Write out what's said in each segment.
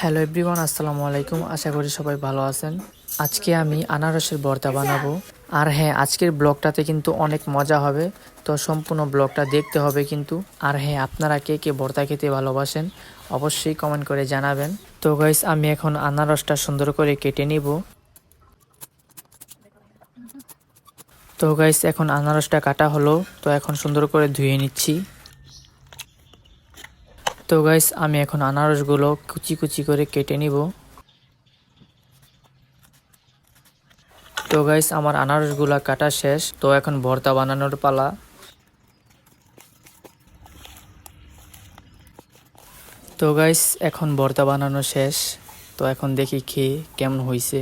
Hello everyone আসসালামু আলাইকুম। আশা করি সবাই ভালো আছেন। আজকে আমি আনারসের ভর্তা বানাবো। আর হ্যাঁ আজকের ব্লগটাতে কিন্তু অনেক মজা হবে। তো সম্পূর্ণ ব্লগটা দেখতে হবে কিন্তু। আর হ্যাঁ আপনারা কে কে ভর্তা খেতে ভালোবাসেন, অবশ্যই কমেন্ট করে জানাবেন। তো গাইস আমি এখন আনারসটা সুন্দর করে কেটে নিব। তো গাইস এখন আনারসটা কাটা হলো। তো এখন সুন্দর করে ধুয়ে নিচ্ছি। তো গাইস আমি এখন আনারসগুলো কুচি কুচি করে কেটে নিব। তো গাইস আমার আনারসগুলো কাটা শেষ। তো এখন ভর্তা বানানোর পালা। তো গাইস এখন ভর্তা বানানো শেষ। তো এখন দেখি খেয়ে কেমন হয়েছে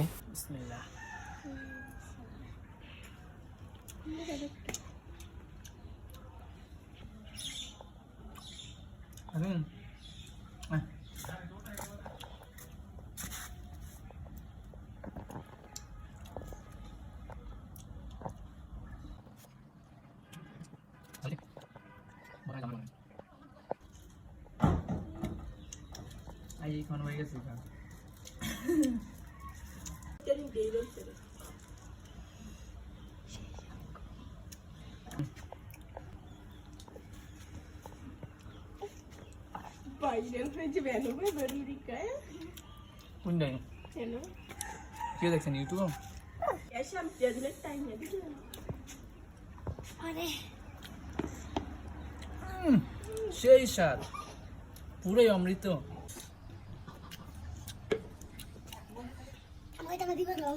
এখন হয়ে গেছে কেন? কে দেখছেন ইউটিউব? সেই স্বাদ। পুরোই অমৃত। টাকা